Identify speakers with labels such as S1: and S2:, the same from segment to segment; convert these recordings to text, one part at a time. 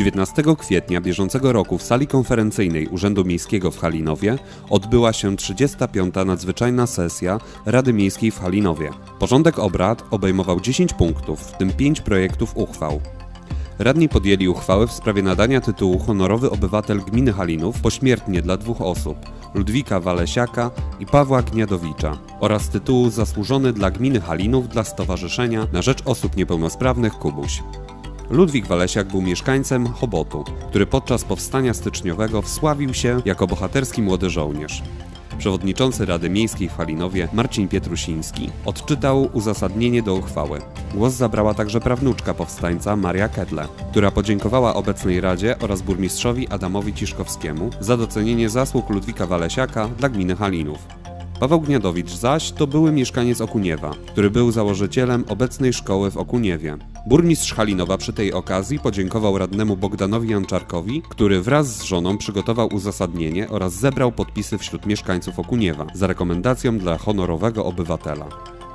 S1: 19 kwietnia bieżącego roku w sali konferencyjnej Urzędu Miejskiego w Halinowie odbyła się 35. nadzwyczajna sesja Rady Miejskiej w Halinowie. Porządek obrad obejmował 10 punktów, w tym 5 projektów uchwał. Radni podjęli uchwałę w sprawie nadania tytułu honorowy obywatel gminy Halinów pośmiertnie dla dwóch osób Ludwika Walesiaka i Pawła Gniadowicza oraz tytułu zasłużony dla gminy Halinów dla Stowarzyszenia na Rzecz Osób Niepełnosprawnych Kubuś. Ludwik Walesiak był mieszkańcem Chobotu, który podczas powstania styczniowego wsławił się jako bohaterski młody żołnierz. Przewodniczący Rady Miejskiej w Halinowie Marcin Pietrusiński odczytał uzasadnienie do uchwały. Głos zabrała także prawnuczka powstańca Maria Kedle, która podziękowała obecnej Radzie oraz burmistrzowi Adamowi Ciszkowskiemu za docenienie zasług Ludwika Walesiaka dla gminy Halinów. Paweł Gniadowicz zaś to były mieszkaniec Okuniewa, który był założycielem obecnej szkoły w Okuniewie. Burmistrz Halinowa przy tej okazji podziękował radnemu Bogdanowi Janczarkowi, który wraz z żoną przygotował uzasadnienie oraz zebrał podpisy wśród mieszkańców Okuniewa za rekomendacją dla honorowego obywatela.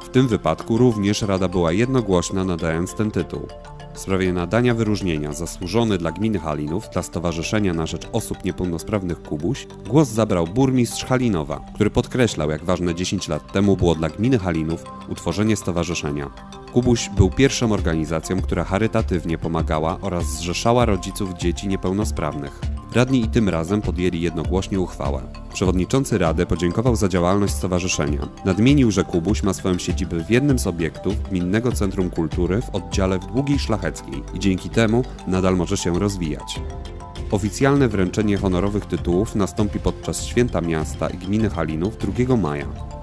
S1: W tym wypadku również Rada była jednogłośna nadając ten tytuł. W sprawie nadania wyróżnienia zasłużony dla gminy Halinów dla Stowarzyszenia na Rzecz Osób Niepełnosprawnych Kubuś głos zabrał burmistrz Halinowa, który podkreślał, jak ważne 10 lat temu było dla gminy Halinów utworzenie stowarzyszenia. Kubuś był pierwszą organizacją, która charytatywnie pomagała oraz zrzeszała rodziców dzieci niepełnosprawnych. Radni i tym razem podjęli jednogłośnie uchwałę. Przewodniczący Rady podziękował za działalność stowarzyszenia. Nadmienił, że Kubuś ma swoją siedzibę w jednym z obiektów Gminnego Centrum Kultury w oddziale w Długiej Szlacheckiej i dzięki temu nadal może się rozwijać. Oficjalne wręczenie honorowych tytułów nastąpi podczas Święta Miasta i Gminy Halinów 2 maja.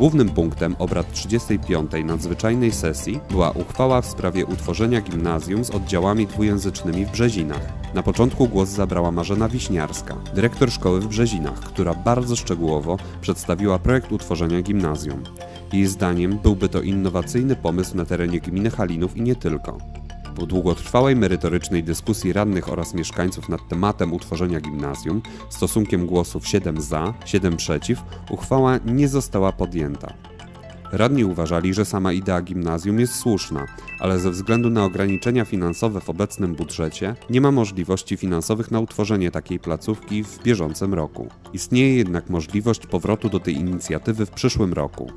S1: Głównym punktem obrad 35. nadzwyczajnej sesji była uchwała w sprawie utworzenia gimnazjum z oddziałami dwujęzycznymi w Brzezinach. Na początku głos zabrała Marzena Wiśniarska, dyrektor szkoły w Brzezinach, która bardzo szczegółowo przedstawiła projekt utworzenia gimnazjum. Jej zdaniem byłby to innowacyjny pomysł na terenie gminy Halinów i nie tylko. Po długotrwałej merytorycznej dyskusji radnych oraz mieszkańców nad tematem utworzenia gimnazjum, stosunkiem głosów 7 za, 7 przeciw, uchwała nie została podjęta. Radni uważali, że sama idea gimnazjum jest słuszna, ale ze względu na ograniczenia finansowe w obecnym budżecie nie ma możliwości finansowych na utworzenie takiej placówki w bieżącym roku. Istnieje jednak możliwość powrotu do tej inicjatywy w przyszłym roku.